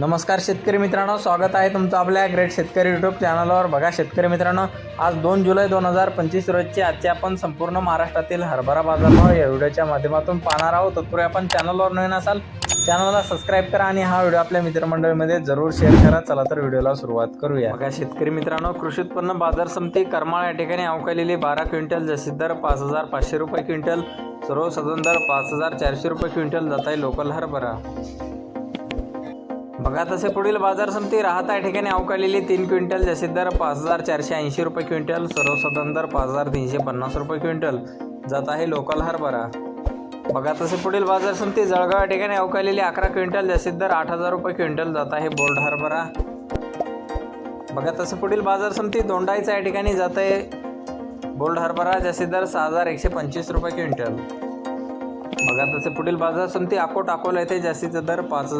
नमस्कार शेतकरी मित्रांनो स्वागत आहे तुमचं आपल्या ग्रेट शेतकरी यूट्यूब चॅनलवर बघा शेतकरी मित्रांनो आज दोन जुलै दोन हजार पंचवीस रोजची आजचे आपण संपूर्ण महाराष्ट्रातील हरभरा बाजारभाव या व्हिडिओच्या माध्यमातून पाहणार आहोत. तत्पूर्वी आपण चॅनलवर नवीन असाल चॅनलला सबस्क्राईब करा आणि हा व्हिडिओ आपल्या मित्रमंडळीमध्ये जरूर शेअर करा. चला तर व्हिडिओला सुरुवात करूया. बघा शेतकरी मित्रांनो कृषी उत्पन्न बाजार समिती करमाळ या ठिकाणी अवकालेली बारा क्विंटल जशी दर पाच हजार पाचशे रुपये क्विंटल सर्व सदन दर पाच हजार चारशे रुपये क्विंटल जात आहे लोकल हरभरा. बघा तसे पुढील बाजार समिती राहता या ठिकाणी अवकाळलेली तीन क्विंटल जशी दर पाच हजार चारशे ऐंशी रुपये क्विंटल सर्वसाधारण दर पाच हजार तीनशे पन्नास रुपये क्विंटल. जात आहे लोकल हरभरा. बघा तसे पुढील बाजार समिती जळगाव या ठिकाणी अवकाळलेली अकरा क्विंटल जशीत दर आठ हजार रुपये क्विंटल जात आहे बोल्ड हरभरा. बघा तसे पुढील बाजार समिती दोंडाईचा या ठिकाणी जात आहे बोल्ड हरभरा जशीत दर सहा हजार एकशे पंचवीस रुपये क्विंटल. बघा तसे पुढील बाजार समिती अकोट अकोला येथे जास्तीचा दर पाच हजार